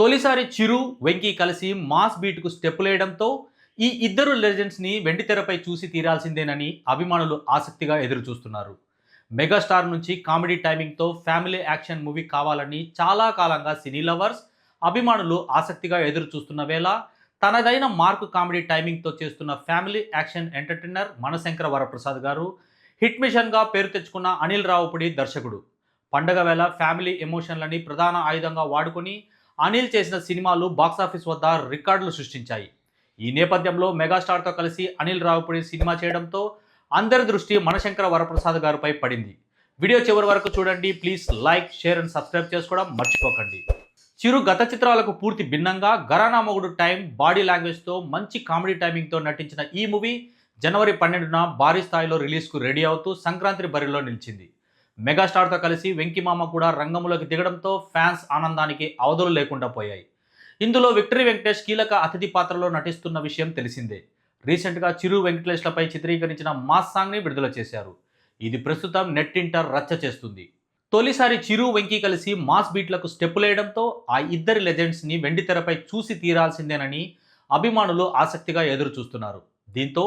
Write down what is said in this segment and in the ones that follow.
తొలిసారి చిరు వెంకీ కలిసి మాస్ బీట్కు స్టెప్పులేయడంతో ఈ ఇద్దరు లెజెండ్స్ని వెండితెరపై చూసి తీరాల్సిందేనని అభిమానులు ఆసక్తిగా ఎదురుచూస్తున్నారు. మెగాస్టార్ నుంచి కామెడీ టైమింగ్తో ఫ్యామిలీ యాక్షన్ మూవీ కావాలని చాలా కాలంగా సినీ లవర్స్ అభిమానులు ఆసక్తిగా ఎదురుచూస్తున్న వేళ తనదైన మార్క్ కామెడీ టైమింగ్తో చేస్తున్న family action entertainer Manashankara Varaprasad గారు హిట్ మిషన్గా పేరు తెచ్చుకున్న అనిల్ రావుపుడి దర్శకుడు. పండగ వేళ ఫ్యామిలీ ఎమోషన్లని ప్రధాన ఆయుధంగా వాడుకొని అనిల్ చేసిన సినిమాలు బాక్సాఫీస్ వద్ద రికార్డులు సృష్టించాయి. ఈ నేపథ్యంలో మెగాస్టార్తో కలిసి అనిల్ రావుపూడి సినిమా చేయడంతో అందరి దృష్టి మనశంకర వరప్రసాద్ గారిపై పడింది. వీడియో చివరి వరకు చూడండి. Please like share and subscribe చేసుకోవడం మర్చిపోకండి. చిరు గత చిత్రాలకు పూర్తి భిన్నంగా గరానా మొగుడు టైం బాడీ లాంగ్వేజ్తో మంచి కామెడీ టైమింగ్తో నటించిన ఈ మూవీ జనవరి పన్నెండున భారీ స్థాయిలో రిలీజ్కు రెడీ అవుతూ సంక్రాంతి బరిలో నిలిచింది. మెగాస్టార్తో కలిసి వెంకిమామ కూడా రంగంలోకి దిగడంతో ఫ్యాన్స్ ఆనందానికి అవధులు లేకుండా పోయాయి. ఇందులో విక్టరీ వెంకటేష్ కీలక అతిథి పాత్రలో నటిస్తున్న విషయం తెలిసిందే. రీసెంట్గా చిరు వెంకటేష్లపై చిత్రీకరించిన మాస్ సాంగ్ని విడుదల చేశారు. ఇది ప్రస్తుతం నెట్టింటర్ రచ్చ చేస్తుంది. తొలిసారి చిరు వెంకీ కలిసి మాస్ బీట్లకు స్టెప్పులేయడంతో ఆ ఇద్దరి లెజెండ్స్ని వెండితెరపై చూసి తీరాల్సిందేనని అభిమానులు ఆసక్తిగా ఎదురు చూస్తున్నారు దీంతో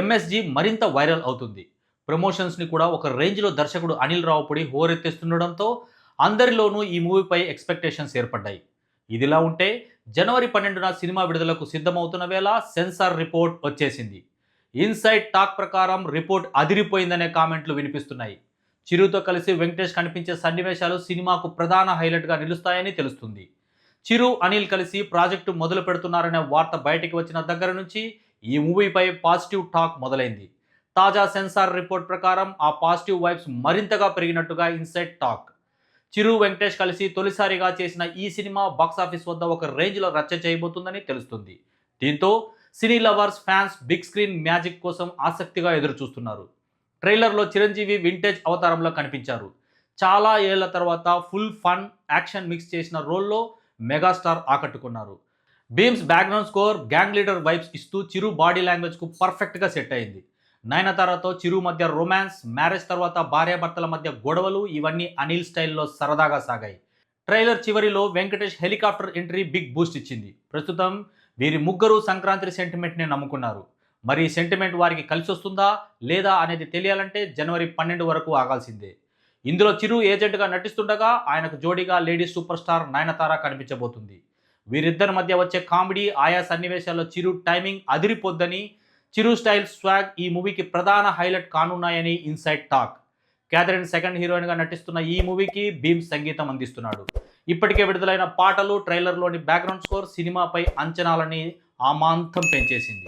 ఎంఎస్జి మరింత వైరల్ అవుతుంది. ప్రమోషన్స్ని కూడా ఒక రేంజ్లో దర్శకుడు అనిల్ రావుపడి హోరెత్తిస్తుండడంతో అందరిలోనూ ఈ మూవీపై ఎక్స్పెక్టేషన్స్ ఏర్పడ్డాయి. ఇదిలా ఉంటే జనవరి పన్నెండున సినిమా విడుదలకు సిద్ధమవుతున్న వేళ సెన్సార్ రిపోర్ట్ వచ్చేసింది. ఇన్సైడ్ టాక్ ప్రకారం రిపోర్ట్ అదిరిపోయిందనే కామెంట్లు వినిపిస్తున్నాయి. చిరుతో కలిసి వెంకటేష్ కనిపించే సన్నివేశాలు సినిమాకు ప్రధాన హైలైట్గా నిలుస్తాయని తెలుస్తుంది. చిరు అనిల్ కలిసి ప్రాజెక్టు మొదలు పెడుతున్నారనే వార్త బయటికి వచ్చిన దగ్గర నుంచి ఈ మూవీపై పాజిటివ్ టాక్ మొదలైంది. తాజా సెన్సార్ రిపోర్ట్ ప్రకారం ఆ పాజిటివ్ వైబ్స్ మరింతగా పెరిగినట్టుగా ఇన్సైడ్ టాక్. చిరు వెంకటేష్ కలిసి తొలిసారిగా చేసిన ఈ సినిమా బాక్సాఫీస్ వద్ద ఒక రేంజ్లో రచ్చ చేయబోతుందని తెలుస్తుంది. దీంతో cine lovers fans big screen magic కోసం ఆసక్తిగా ఎదురుచూస్తున్నారు. ట్రైలర్లో చిరంజీవి వింటేజ్ అవతారంలో కనిపించారు. చాలా ఏళ్ళ తర్వాత ఫుల్ ఫన్ యాక్షన్ మిక్స్ చేసిన రోల్లో megastar ఆకట్టుకున్నారు. Bheems background score gang leader vibes ఇస్తూ చిరు బాడీ లాంగ్వేజ్కు పర్ఫెక్ట్గా సెట్ అయింది. నయనతారతో చిరు మధ్య రొమాన్స్ మ్యారేజ్ తర్వాత భార్యాభర్తల మధ్య గొడవలు ఇవన్నీ అనిల్ స్టైల్లో సరదాగా సాగాయి. ట్రైలర్ చివరిలో Venkatesh helicopter entry big boost ఇచ్చింది. ప్రస్తుతం వీరి ముగ్గురు సంక్రాంతి సెంటిమెంట్ని నమ్ముకున్నారు. మరి సెంటిమెంట్ వారికి కలిసి వస్తుందా లేదా అనేది తెలియాలంటే జనవరి పన్నెండు వరకు ఆగాల్సిందే. ఇందులో చిరు ఏజెంట్గా నటిస్తుండగా ఆయనకు జోడీగా లేడీ సూపర్ స్టార్ నయనతార కనిపించబోతుంది. వీరిద్దరి మధ్య వచ్చే కామెడీ ఆయా సన్నివేశాల్లో చిరు టైమింగ్ అదిరిపోద్దని చిరు స్టైల్ స్వాగ్ ఈ మూవీకి ప్రధాన హైలైట్ కానున్నాయని ఇన్సైడ్ టాక్. క్యాథరిన్ సెకండ్ హీరోయిన్గా నటిస్తున్న ఈ మూవీకి భీమ్ సంగీతం అందిస్తున్నాడు. ఇప్పటికే విడుదలైన పాటలు ట్రైలర్లోని బ్యాక్గ్రౌండ్ స్కోర్ సినిమాపై అంచనాలని ఆమాంతం పెంచేసింది.